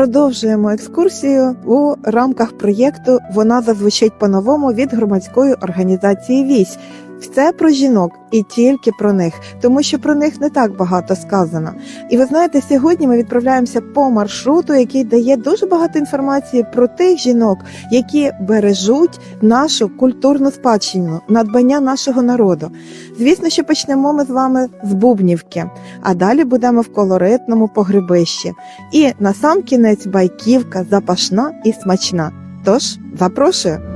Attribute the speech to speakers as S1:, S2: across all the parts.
S1: Продовжуємо екскурсію у рамках проєкту Вона зазвучить по-новому від громадської організації Вісь. Все про жінок і тільки про них, тому що про них не так багато сказано. І ви знаєте, сьогодні ми відправляємося по маршруту, який дає дуже багато інформації про тих жінок, які бережуть нашу культурну спадщину, надбання нашого народу. Звісно, що почнемо ми з вами з Бубнівки, а далі будемо в колоритному погребищі. І на сам кінець байківка запашна і смачна. Тож запрошую.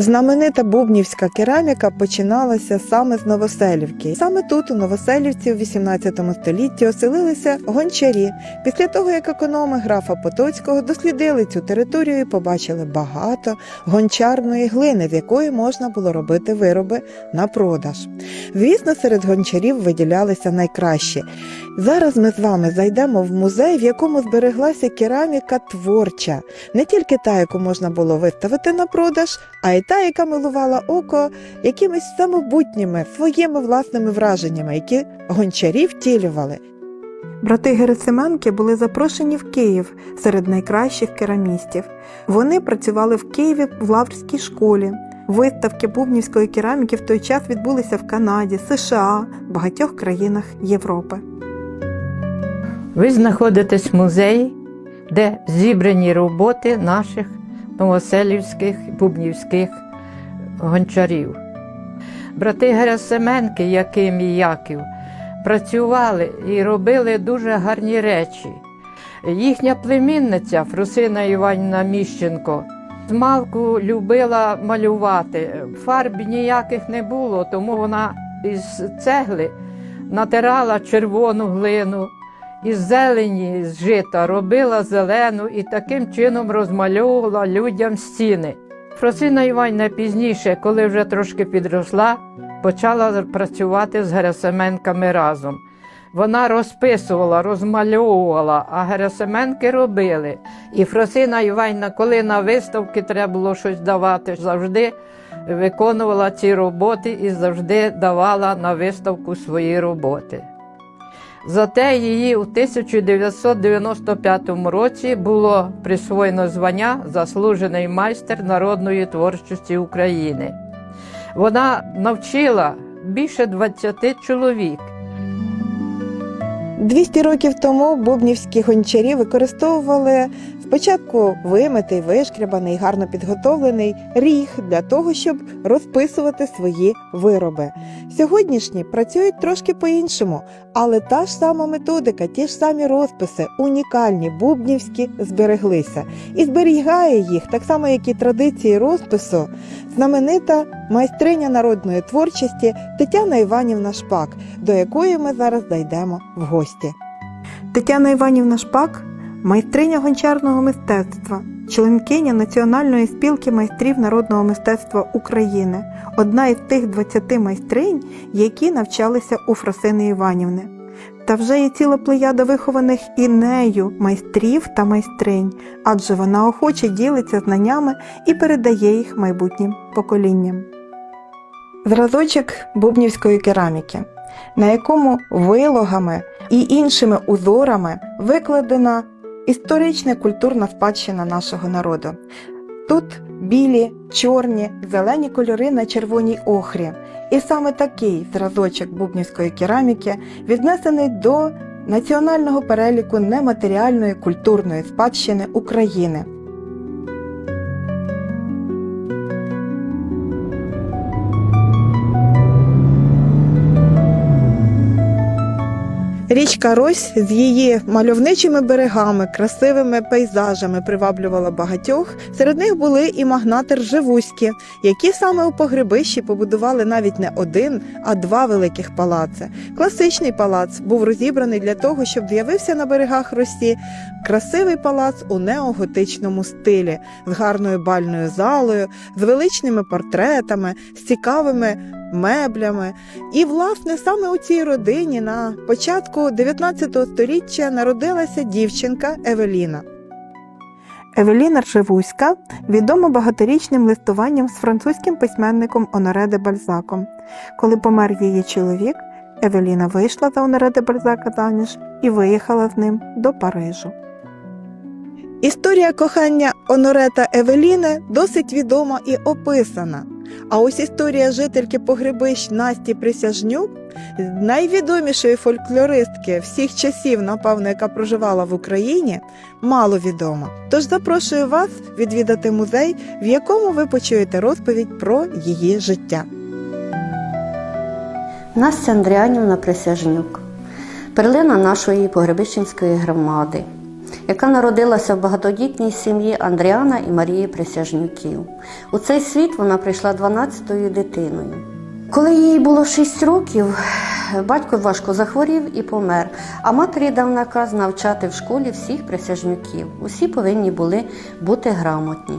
S1: Знаменита бубнівська кераміка починалася саме з Новоселівки. Саме тут, у Новоселівці, у 18 столітті оселилися гончарі. Після того, як економи графа Потоцького дослідили цю територію, і побачили багато гончарної глини, з якої можна було робити вироби на продаж. Звісно, серед гончарів виділялися найкращі. Зараз ми з вами зайдемо в музей, в якому збереглася кераміка творча, не тільки та, яку можна було виставити на продаж, а й та, яка милувала око якимись самобутніми своїми власними враженнями, які гончарі втілювали. Брати Герасименки були запрошені в Київ серед найкращих керамістів. Вони працювали в Києві в Лаврській школі. Виставки бубнівської кераміки в той час відбулися в Канаді, США, багатьох країнах Європи.
S2: Ви знаходитесь в музеї, де зібрані роботи наших новоселівських бубнівських гончарів. Брати Герасименки, Яким і Яків, працювали і робили дуже гарні речі. Їхня племінниця Фрусина Іванівна Міщенко змалку любила малювати. Фарб ніяких не було, тому вона із цегли натирала червону глину, із зелені з жита робила зелену і таким чином розмальовувала людям стіни. Фросина Іванівна пізніше, коли вже трошки підросла, почала працювати з Герасименками разом. Вона розписувала, розмальовувала, а Герасименки робили. І Фросина Іванівна, коли на виставки треба було щось давати, завжди виконувала ці роботи і завжди давала на виставку свої роботи. Зате її у 1995 році було присвоєно звання Заслужений майстер народної творчості України. Вона навчила більше 20 чоловік.
S1: 200 років тому бубнівські гончарі використовували спочатку вимитий, вишкрябаний, гарно підготовлений ріг для того, щоб розписувати свої вироби. Сьогоднішні працюють трошки по-іншому, але та ж сама методика, ті ж самі розписи, унікальні, бубнівські збереглися. І зберігає їх, так само як і традиції розпису, знаменита майстриня народної творчості Тетяна Іванівна Шпак, до якої ми зараз зайдемо в гості. Тетяна Іванівна Шпак майстриня гончарного мистецтва, членкиня Національної спілки майстрів народного мистецтва України, одна із тих 20 майстринь, які навчалися у Фросини Іванівни. Та вже є ціла плеяда вихованих і нею майстрів та майстринь, адже вона охоче ділиться знаннями і передає їх майбутнім поколінням. Зразочок бубнівської кераміки, на якому вилогами і іншими узорами викладена історична культурна спадщина нашого народу. Тут білі, чорні, зелені кольори на червоній охрі. І саме такий зразочок бубнівської кераміки віднесений до національного переліку нематеріальної культурної спадщини України. Річка Рось з її мальовничими берегами, красивими пейзажами приваблювала багатьох. Серед них були і магнати Ржевузькі, які саме у погребищі побудували навіть не один, а два великих палаци. Класичний палац був розібраний для того, щоб з'явився на берегах Росі красивий палац у неоготичному стилі з гарною бальною залою, з величними портретами, з цікавими меблями. І, власне, саме у цій родині на початку 19 століття народилася дівчинка Евеліна. Евеліна Ржевузька відома багаторічним листуванням з французьким письменником Оноре де Бальзаком. Коли помер її чоловік, Евеліна вийшла за Оноре де Бальзака заміж і виїхала з ним до Парижу. Історія кохання Оноре та Евеліни досить відома і описана. А ось історія жительки погребищ Насті Присяжнюк, найвідомішої фольклористки всіх часів, напевно, яка проживала в Україні, мало відома. Тож запрошую вас відвідати музей, в якому ви почуєте розповідь про її життя.
S3: Настя Андріанівна Присяжнюк, перлина нашої Погребищенської громади, яка народилася в багатодітній сім'ї Андріана і Марії Присяжнюків. У цей світ вона прийшла 12-ю дитиною. Коли їй було 6 років, батько важко захворів і помер, а матері дав наказ навчати в школі всіх присяжнюків. Усі повинні були бути грамотні.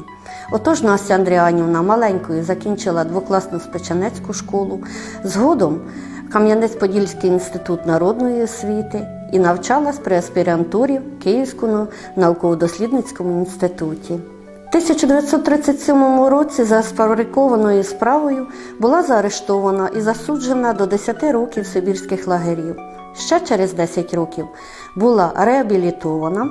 S3: Отож Настя Андріанівна маленькою закінчила двокласну спечанецьку школу, згодом Кам'янець-Подільський інститут народної освіти і навчалась при аспірантурі в Київському науково-дослідницькому інституті. У 1937 році за сфабрикованою справою була заарештована і засуджена до 10 років сибірських лагерів. Ще через 10 років була реабілітована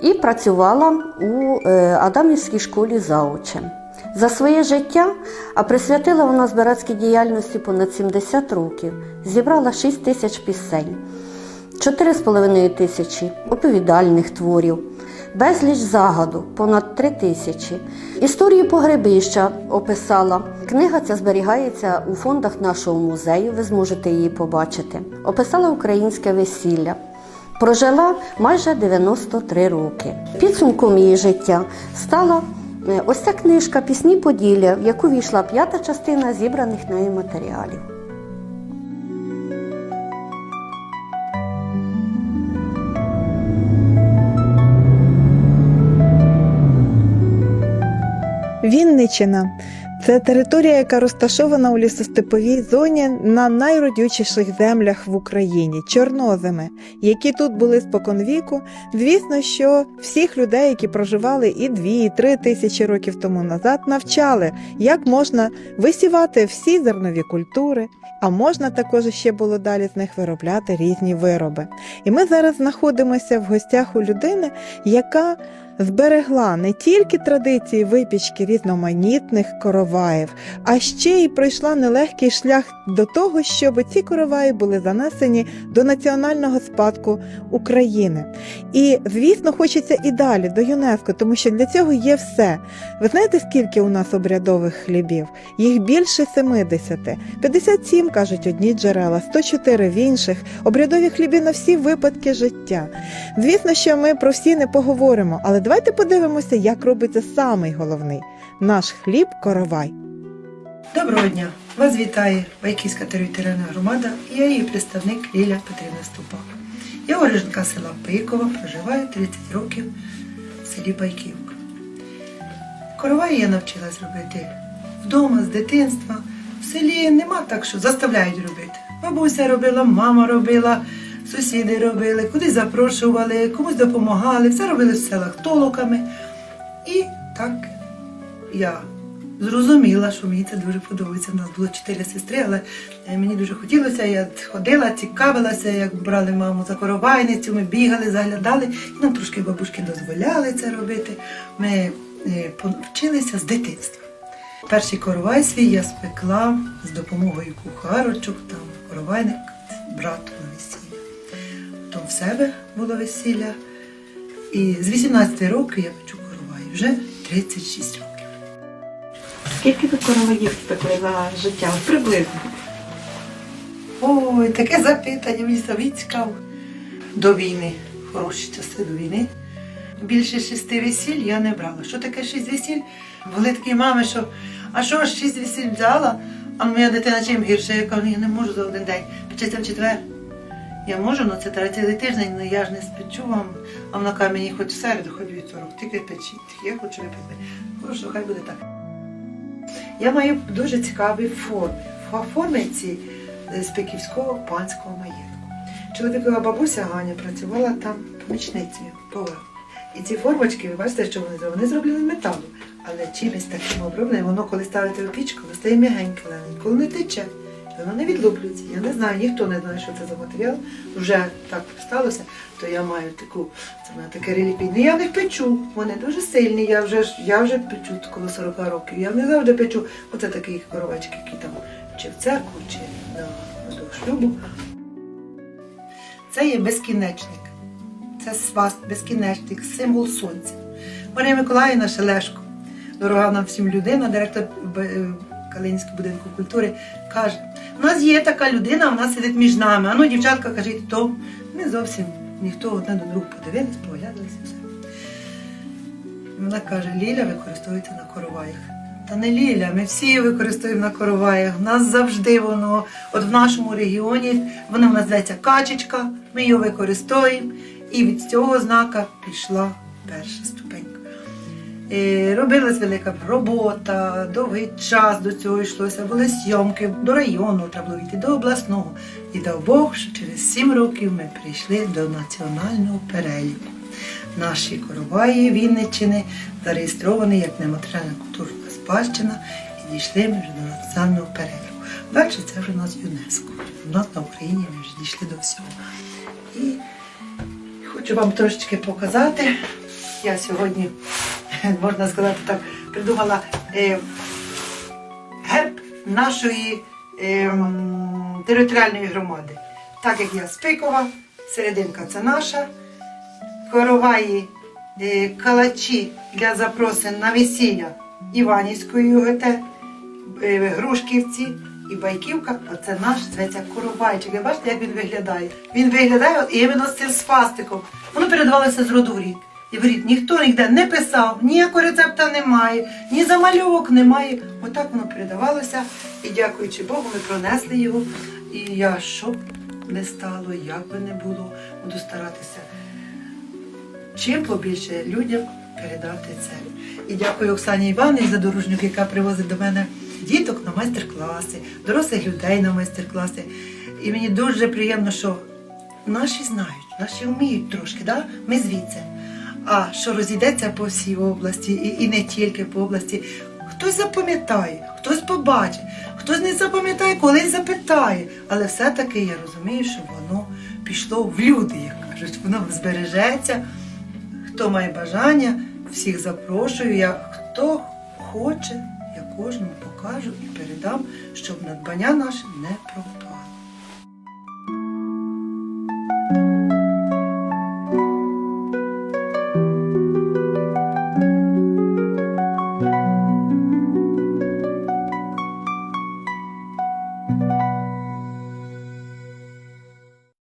S3: і працювала у е, Адамівській школі заучем. За своє життя, а присвятила вона збиратській діяльності понад 70 років, зібрала 6 тисяч пісень, 4,5 тисячі оповідальних творів, безліч загадок, понад 3 тисячі. Історію погребища описала. Книга ця зберігається у фондах нашого музею, ви зможете її побачити. Описала українське весілля. Прожила майже 93 роки. Підсумком її життя стала е, ось ця книжка Пісні Поділля, в яку війшла п'ята частина зібраних нею матеріалів.
S1: Вінничина це територія, яка розташована у лісостеповій зоні на найродючіших землях в Україні чорноземи, які тут були споконвіку. Звісно, що всіх людей, які проживали і дві, і три тисячі років тому назад, навчали, як можна висівати всі зернові культури. А можна також ще було далі з них виробляти різні вироби. І ми зараз знаходимося в гостях у людини, яка зберегла не тільки традиції випічки різноманітних короваїв, а ще й пройшла нелегкий шлях до того, щоб ці короваї були занесені до національного спадку України. І, звісно, хочеться і далі до ЮНЕСКО, тому що для цього є все. Ви знаєте, скільки у нас обрядових хлібів? Їх більше 70. 57, кажуть одні джерела, 104 в інших. Обрядові хліби на всі випадки життя. Звісно, що ми про всі не поговоримо, але давайте подивимося, як робиться самий головний наш хліб коровай.
S4: Доброго дня! Вас вітає Байківська територіальна громада і я її представник Ліля Петрівна Ступак. Я уроженка села Пикова, проживаю 30 років в селі Байківка. Коровай я навчилась робити вдома, з дитинства. В селі нема так, що заставляють робити. Бабуся робила, мама робила, сусіди робили, кудись запрошували, комусь допомагали, все робили в селах толоками. І так я зрозуміла, що мені це дуже подобається. У нас було чотири сестри, але е, мені дуже хотілося. Я ходила, цікавилася, як брали маму за коровайницю, ми бігали, заглядали. І нам трошки бабушки дозволяли це робити. Ми е, повчилися з дитинства. Перший коровай свій я спекла з допомогою кухарочок, там коровайник брату на весілля. Потім в себе було весілля. І з 18 років я печу коровай. Вже 36 років.
S1: Скільки ви короваїв спекли за життя? Приблизно.
S4: Ой, таке запитання мені самі цікаво. До війни, хороші часи до війни. Більше шести весіль я не брала. Що таке шість весіль? Були такі мами, що а що ж шість весіль взяла, а моя дитина чим гірше, я кажу, «Ну, я не можу за один день. Печеться в четвер. Я можу, але це треба цілий тиждень, але я ж не спечу вам. А вона каже, мені хоч в середу, хоч вівторок, тільки печіть. Я хочу випити. Хорошо, хай буде так. Я маю дуже цікаві форми. Форми ці е, з Пеківського панського маєтку. Чоловікова бабуся Ганя працювала там помічницею повар. І ці формочки, ви бачите, що вони зроблені? Вони зроблені металу. Але чимось таким оброблені, воно коли ставите у пічку, воно стає м'ягеньке, ніколи не тече. Воно не відлуплюється. Я не знаю, ніхто не знає, що це за матеріал. Вже так сталося, то я маю таку, це мене таке реліквійне. Я не печу, вони дуже сильні. Я вже я вже печу коло 40 років. Я не завжди печу. Оце такі коровачки, які там чи в церкву, чи на до шлюбу. Це є безкінечник. Це сваст, безкінечник, символ сонця. Марія Миколаївна Шелешко, дорога нам всім людина, директор Калинського будинку культури, каже: у нас є така людина, вона сидить між нами. А ну, дівчатка, кажіть, то ми зовсім ніхто одне до другого подивились, поглядалися все. Вона каже, Ліля використовується на короваях. Та не Ліля, ми всі її використовуємо на короваях. У нас завжди воно, от в нашому регіоні, воно називається качечка, ми її використовуємо. І від цього знака пішла перша ступенька. Робилась велика робота, довгий час до цього йшлося, були зйомки до району, треба було йти до обласного. І дав Бог, що через сім років ми прийшли до національного переліку. Наші короваї Вінниччини зареєстровані як нематеріальна культурна спадщина і дійшли ми вже до національного переліку. Далі це вже у нас ЮНЕСКО. У нас на Україні ми вже дійшли до всього. І хочу вам трошечки показати. Я сьогодні, можна сказати так, придумала е, герб нашої е, територіальної громади. Так як я з серединка це наша, короваї, е, калачі для запросин на весілля Іванівської УГТ, е, Грушківці і Байківка, оце наш зветься коровайчик. Ви бачите, як він виглядає? Він виглядає іменно з цим сфастиком. Воно передавалося з роду в рік. І рік ніхто ніде не писав, ніякого рецепта немає, ні замальовок немає. Отак воно передавалося. І дякуючи Богу, ми пронесли його. І я що б не стало, як би не було, буду старатися чим побільше людям передати це. І дякую Оксані Івановні за дорожнюк, яка привозить до мене діток на майстер-класи, дорослих людей на майстер-класи. І мені дуже приємно, що наші знають, наші вміють трошки, да? ми звідси. А що розійдеться по всій області, і, і не тільки по області. Хтось запам'ятає, хтось побачить, хтось не запам'ятає, колись запитає. Але все-таки я розумію, що воно пішло в люди, як кажуть, воно збережеться. Хто має бажання, всіх запрошую. Я хто хоче, я кожному покажу і передам, щоб надбання наше не пропало.